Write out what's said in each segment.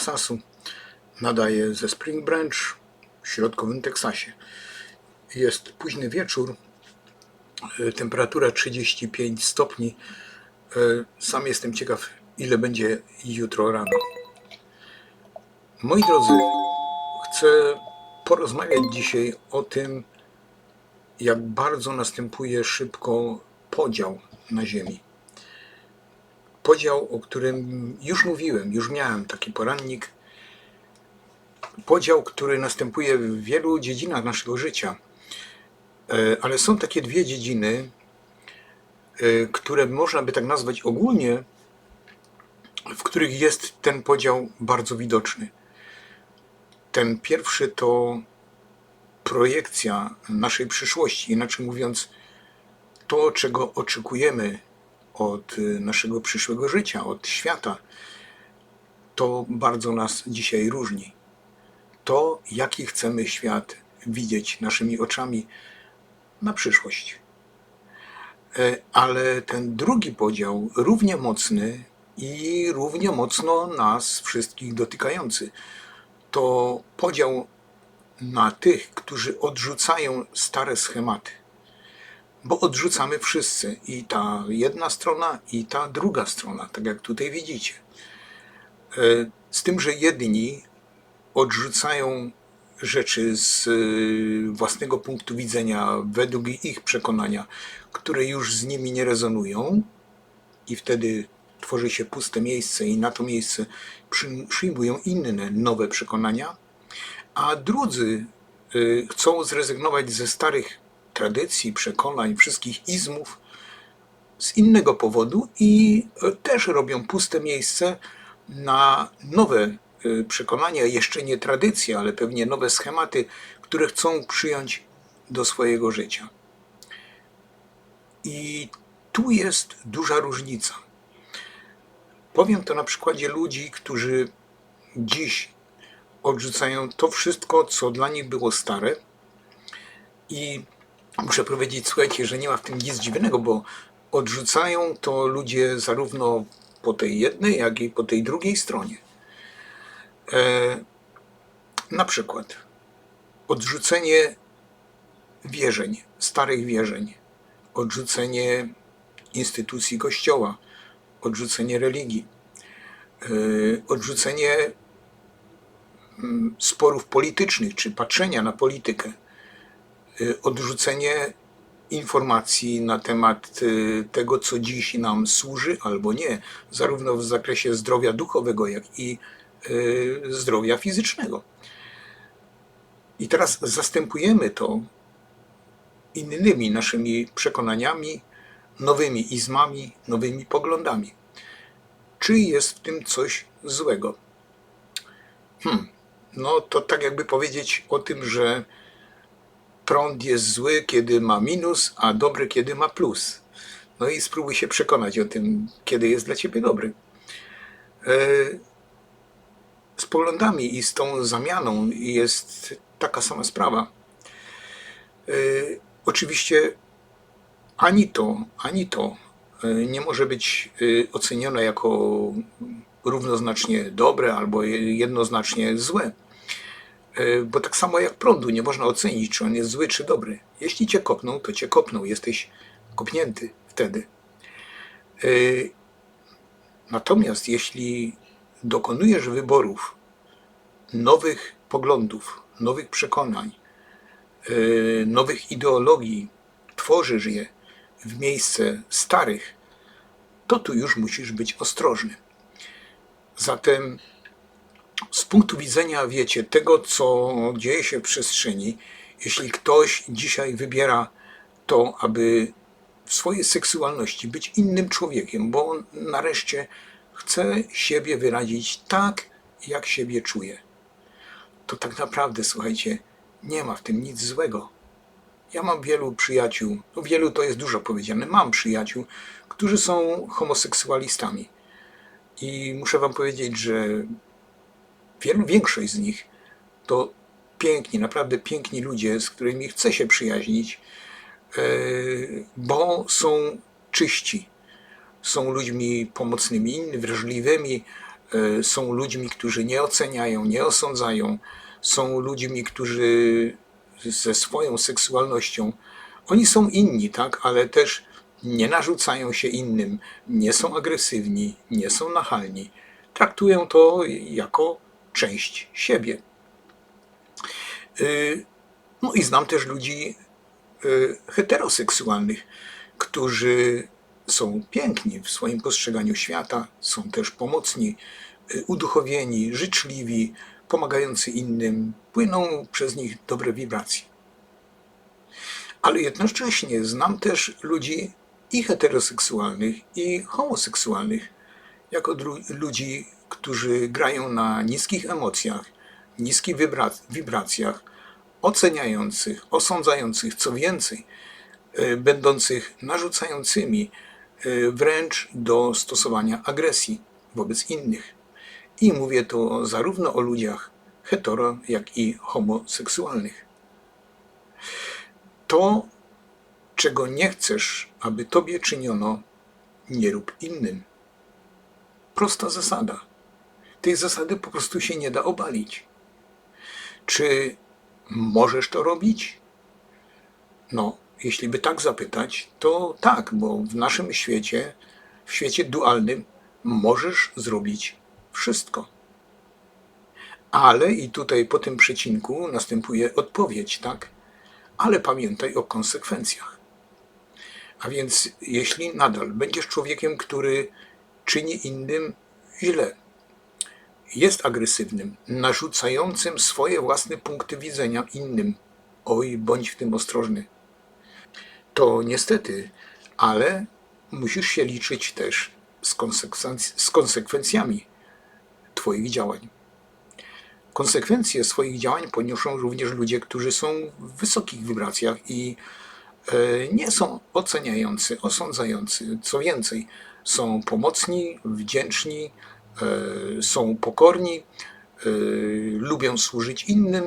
Teksasu. Nadaje ze Spring Branch w środkowym Teksasie. Jest późny wieczór, e, temperatura 35 stopni. E, Sam jestem ciekaw, ile będzie jutro rano. Moi drodzy, chcę porozmawiać dzisiaj o tym, jak bardzo następuje szybko podział na Ziemi. Podział, o którym już mówiłem, już miałem taki porannik. Podział, który następuje w wielu dziedzinach naszego życia. E, Ale są takie dwie dziedziny, e, które można by tak nazwać ogólnie, w których jest ten podział bardzo widoczny. Ten pierwszy to projekcja naszej przyszłości, inaczej mówiąc, to, czego oczekujemy od y, naszego przyszłego życia, od świata, to bardzo nas dzisiaj różni. To, jaki chcemy świat widzieć naszymi oczami na przyszłość. E, Ale ten drugi podział, równie mocny i równie mocno nas wszystkich dotykający, to podział na tych, którzy odrzucają stare schematy. Bo odrzucamy wszyscy, i ta jedna strona, i ta druga strona, tak jak tutaj widzicie. E, Z tym, że jedni odrzucają rzeczy z y, własnego punktu widzenia, według ich przekonania, które już z nimi nie rezonują, i wtedy tworzy się puste miejsce, i na to miejsce przy- przyjmują inne, nowe przekonania, a drudzy y, chcą zrezygnować ze starych tradycji, przekonań, wszystkich izmów z innego powodu i y, też robią puste miejsce na nowe y, przekonania, jeszcze nie tradycje, ale pewnie nowe schematy, które chcą przyjąć do swojego życia. I tu jest duża różnica. Powiem to na przykładzie ludzi, którzy dziś odrzucają to wszystko, co dla nich było stare. I muszę powiedzieć, słuchajcie, że nie ma w tym nic dziwnego, bo odrzucają to ludzie zarówno po tej jednej, jak i po tej drugiej stronie. E, na przykład odrzucenie wierzeń, starych wierzeń, odrzucenie instytucji Kościoła, odrzucenie religii, e, odrzucenie mm, sporów politycznych czy patrzenia na politykę, odrzucenie informacji na temat y, tego, co dziś nam służy albo nie, zarówno w zakresie zdrowia duchowego, jak i y, zdrowia fizycznego. I teraz zastępujemy to innymi naszymi przekonaniami, nowymi izmami, nowymi poglądami. Czy jest w tym coś złego? Hmm, no to tak jakby powiedzieć o tym, że prąd jest zły, kiedy ma minus, a dobry, kiedy ma plus. No i spróbuj się przekonać o tym, kiedy jest dla ciebie dobry. E, Z poglądami i z tą zamianą jest taka sama sprawa. E, Oczywiście ani to, ani to e, nie może być ocenione jako równoznacznie dobre albo jednoznacznie złe. E, Bo tak samo jak prądu nie można ocenić, czy on jest zły, czy dobry. Jeśli cię kopną, to cię kopną, jesteś kopnięty wtedy. E, Natomiast jeśli dokonujesz wyborów nowych poglądów, nowych przekonań, e, nowych ideologii, tworzysz je w miejsce starych, to tu już musisz być ostrożny. Zatem z punktu widzenia, wiecie, tego, co dzieje się w przestrzeni, jeśli ktoś dzisiaj wybiera to, aby w swojej seksualności być innym człowiekiem, bo on nareszcie chce siebie wyrazić tak, jak siebie czuje, to tak naprawdę, słuchajcie, nie ma w tym nic złego. Ja mam wielu przyjaciół, no wielu to jest dużo powiedziane, mam przyjaciół, którzy są homoseksualistami. I muszę wam powiedzieć, że większość z nich to piękni, naprawdę piękni ludzie, z którymi chce się przyjaźnić, e, bo są czyści. Są ludźmi pomocnymi, wrażliwymi, e, są ludźmi, którzy nie oceniają, nie osądzają, są ludźmi, którzy ze swoją seksualnością, oni są inni, tak, ale też nie narzucają się innym, nie są agresywni, nie są nachalni. Traktują to jako część siebie. Y, No i znam też ludzi y, heteroseksualnych, którzy są piękni w swoim postrzeganiu świata, są też pomocni, y, uduchowieni, życzliwi, pomagający innym, płyną przez nich dobre wibracje. Ale jednocześnie znam też ludzi i heteroseksualnych, i homoseksualnych, jako ludzi, którzy grają na niskich emocjach, niskich wibra- wibracjach, oceniających, osądzających, co więcej, y, będących narzucającymi y, wręcz do stosowania agresji wobec innych. I mówię to zarówno o ludziach hetero, jak i homoseksualnych. To, czego nie chcesz, aby tobie czyniono, nie rób innym. Prosta zasada. Tej zasady po prostu się nie da obalić. Czy możesz to robić? No, jeśli by tak zapytać, to tak, bo w naszym świecie, w świecie dualnym, możesz zrobić wszystko. Ale, i tutaj po tym przecinku następuje odpowiedź, tak? Ale pamiętaj o konsekwencjach. A więc, jeśli nadal będziesz człowiekiem, który czyni innym źle, jest agresywnym, narzucającym swoje własne punkty widzenia innym, oj, bądź w tym ostrożny, to niestety, ale musisz się liczyć też z, konsekwenc- z konsekwencjami Twoich działań. Konsekwencje swoich działań poniosą również ludzie, którzy są w wysokich wibracjach i e, nie są oceniający, osądzający. Co więcej, są pomocni, wdzięczni, są pokorni, e, lubią służyć innym,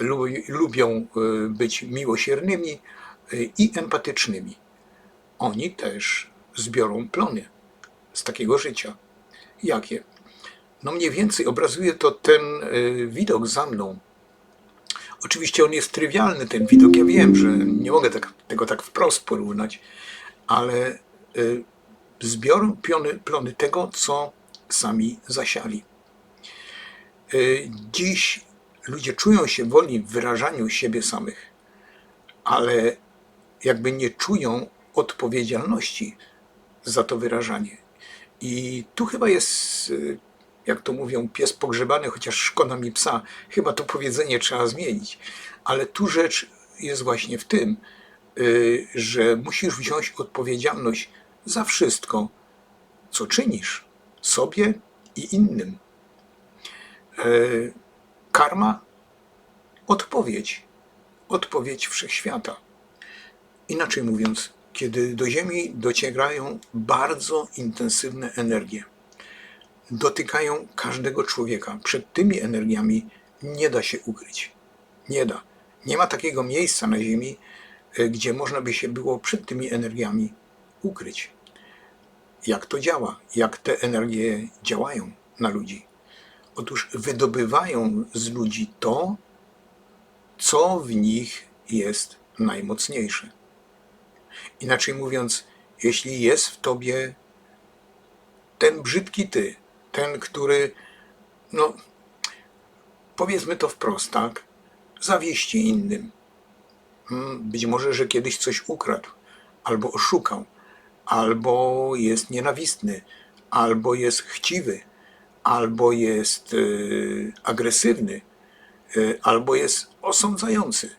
lubi- lubią e, być miłosiernymi e, i empatycznymi. Oni też zbiorą plony z takiego życia. Jakie? No mniej więcej obrazuje to ten widok za mną. Oczywiście on jest trywialny, ten widok. Ja wiem, że nie mogę tak, tego tak wprost porównać, ale zbiorą plony, plony tego, co sami zasiali. Y, Dziś ludzie czują się wolni w wyrażaniu siebie samych, ale jakby nie czują odpowiedzialności za to wyrażanie. I tu chyba jest, y, jak to mówią, pies pogrzebany, chociaż szkoda mi psa. Chyba to powiedzenie trzeba zmienić. Ale tu rzecz jest właśnie w tym, y, że musisz wziąć odpowiedzialność za wszystko, co czynisz sobie i innym. E, Karma, odpowiedź, odpowiedź wszechświata. Inaczej mówiąc, kiedy do Ziemi docierają bardzo intensywne energie, dotykają każdego człowieka, przed tymi energiami nie da się ukryć. Nie da. Nie ma takiego miejsca na Ziemi, e, gdzie można by się było przed tymi energiami ukryć. Jak to działa? Jak te energie działają na ludzi? Otóż wydobywają z ludzi to, co w nich jest najmocniejsze. Inaczej mówiąc, jeśli jest w tobie ten brzydki ty, ten, który, no, powiedzmy to wprost, tak, zawieści innym. Mm, Być może, że kiedyś coś ukradł, albo oszukał, albo jest nienawistny, albo jest chciwy, albo jest y, agresywny, y, albo jest osądzający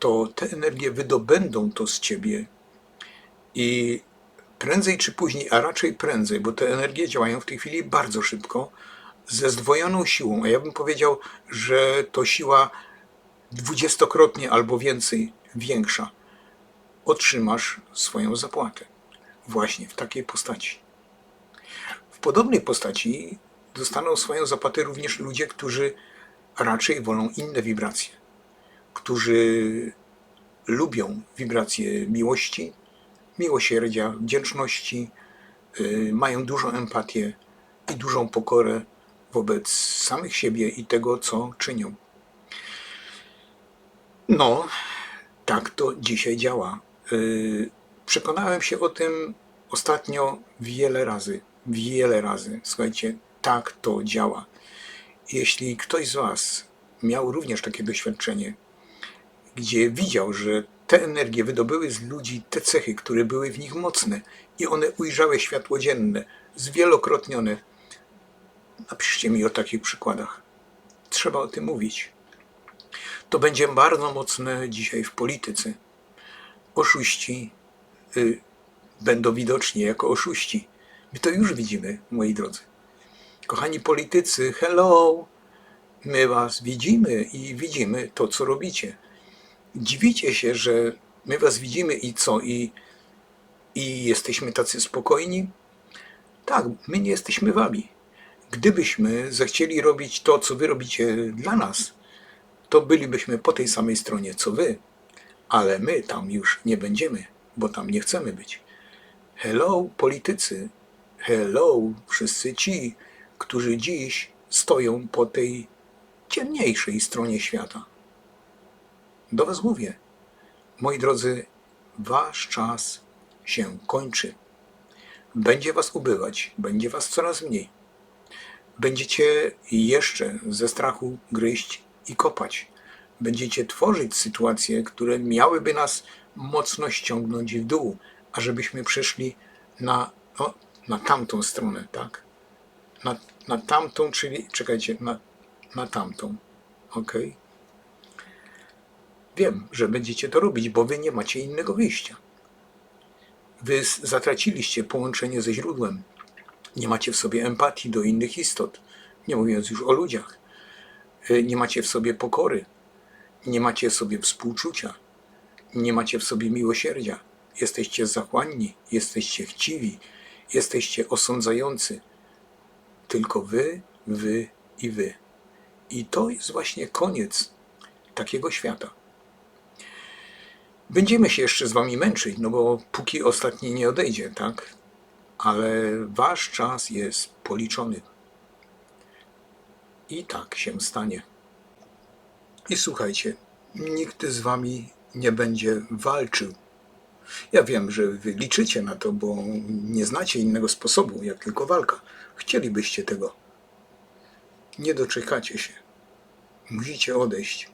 to te energie wydobędą to z ciebie i prędzej czy później, a raczej prędzej, bo te energie działają w tej chwili bardzo szybko, ze zdwojoną siłą, a ja bym powiedział, że to siła dwudziestokrotnie albo więcej większa. Otrzymasz swoją zapłatę właśnie w takiej postaci. W podobnej postaci dostaną swoją zapłatę również ludzie, którzy raczej wolą inne wibracje którzy lubią wibracje miłości, miłosierdzia, wdzięczności, y, mają dużą empatię, i dużą pokorę wobec samych siebie i tego, co czynią. No, tak to dzisiaj działa. Yy, Przekonałem się o tym ostatnio wiele razy. Wiele razy. Słuchajcie, tak to działa. Jeśli ktoś z Was miał również takie doświadczenie, gdzie widział, że te energie wydobyły z ludzi te cechy, które były w nich mocne i one ujrzały światło dzienne, zwielokrotnione, napiszcie mi o takich przykładach. Trzeba o tym mówić. To będzie bardzo mocne dzisiaj w polityce. Oszuści y, będą widoczni jako oszuści. My to już widzimy, moi drodzy. Kochani politycy, hello! My was widzimy i widzimy to, co robicie. Dziwicie się, że my was widzimy i co? I, i jesteśmy tacy spokojni? Tak, my nie jesteśmy wami. Gdybyśmy zechcieli robić to, co wy robicie dla nas, to bylibyśmy po tej samej stronie co wy, ale my tam już nie będziemy, bo tam nie chcemy być. Hello, politycy, hello, wszyscy ci, którzy dziś stoją po tej ciemniejszej stronie świata. Do Was mówię, moi drodzy, Wasz czas się kończy. Będzie Was ubywać, będzie Was coraz mniej. Będziecie jeszcze ze strachu gryźć i kopać. Będziecie tworzyć sytuacje, które miałyby nas mocno ściągnąć w dół, ażebyśmy przeszli na, no, na tamtą stronę, tak? Na, na tamtą, czyli, czekajcie, na, na tamtą, ok? Wiem, że będziecie to robić, bo wy nie macie innego wyjścia. Wy zatraciliście połączenie ze źródłem. Nie macie w sobie empatii do innych istot, nie mówiąc już o ludziach. Y, Nie macie w sobie pokory, nie macie w sobie współczucia, nie macie w sobie miłosierdzia. Jesteście zachłanni, jesteście chciwi, jesteście osądzający. Tylko wy, wy i wy. I to jest właśnie koniec takiego świata. Będziemy się jeszcze z wami męczyć, no bo póki ostatni nie odejdzie, tak? Ale wasz czas jest policzony. I tak się stanie. I słuchajcie, nikt z wami nie będzie walczył. Ja wiem, że wy liczycie na to, bo nie znacie innego sposobu, jak tylko walka. Chcielibyście tego. Nie doczekacie się. Musicie odejść.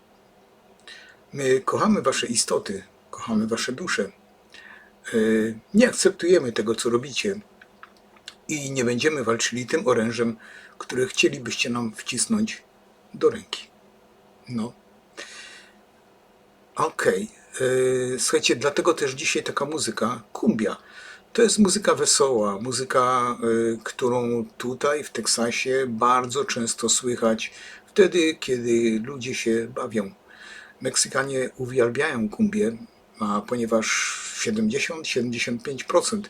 My kochamy wasze istoty, kochamy wasze dusze. Yy, Nie akceptujemy tego, co robicie i nie będziemy walczyli tym orężem, które chcielibyście nam wcisnąć do ręki. No. Okej. Yy, Słuchajcie, dlatego też dzisiaj taka muzyka, kumbia. To jest muzyka wesoła, muzyka, yy, którą tutaj w Teksasie bardzo często słychać wtedy, kiedy ludzie się bawią. Meksykanie uwielbiają kumbię, a ponieważ 70-75%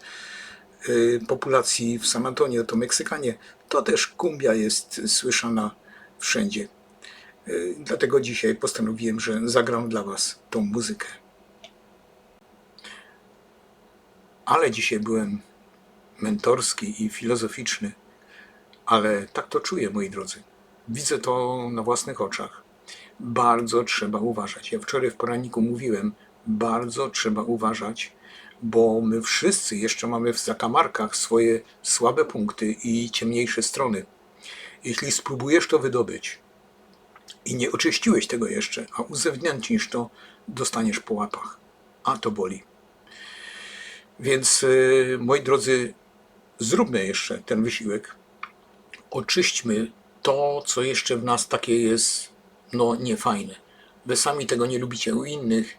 y, populacji w San Antonio to Meksykanie, to też kumbia jest słyszana wszędzie. Y, Dlatego dzisiaj postanowiłem, że zagram dla Was tą muzykę. Ale dzisiaj byłem mentorski i filozoficzny, ale tak to czuję, moi drodzy. Widzę to na własnych oczach. Bardzo trzeba uważać. Ja wczoraj w poranniku mówiłem, bardzo trzeba uważać, bo my wszyscy jeszcze mamy w zakamarkach swoje słabe punkty i ciemniejsze strony. Jeśli spróbujesz to wydobyć i nie oczyściłeś tego jeszcze, a uzewnętrznisz to, dostaniesz po łapach. A to boli. Więc, y, moi drodzy, zróbmy jeszcze ten wysiłek. Oczyśćmy to, co jeszcze w nas takie jest, no, niefajne. Wy sami tego nie lubicie u innych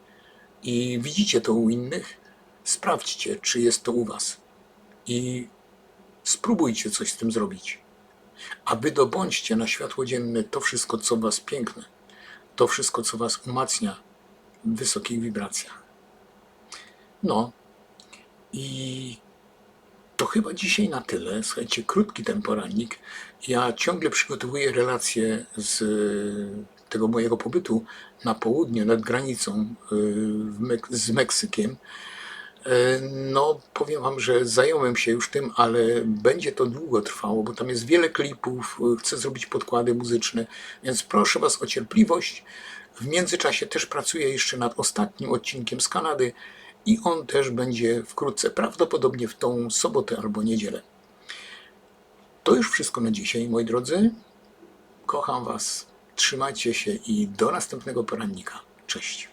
i widzicie to u innych. Sprawdźcie, czy jest to u was. I spróbujcie coś z tym zrobić. A wy dobądźcie na światło dzienne to wszystko, co was piękne. To wszystko, co was umacnia w wysokich wibracjach. No, i to chyba dzisiaj na tyle. Słuchajcie, krótki ten porannik. Ja ciągle przygotowuję relacje z y, tego mojego pobytu na południu, nad granicą Mek- z Meksykiem. E, No, powiem Wam, że zająłem się już tym, ale będzie to długo trwało, bo tam jest wiele klipów, e, chcę zrobić podkłady muzyczne, więc proszę Was o cierpliwość. W międzyczasie też pracuję jeszcze nad ostatnim odcinkiem z Kanady i on też będzie wkrótce, prawdopodobnie w tą sobotę albo niedzielę. To już wszystko na dzisiaj, moi drodzy. Kocham Was, trzymajcie się i do następnego porannika. Cześć.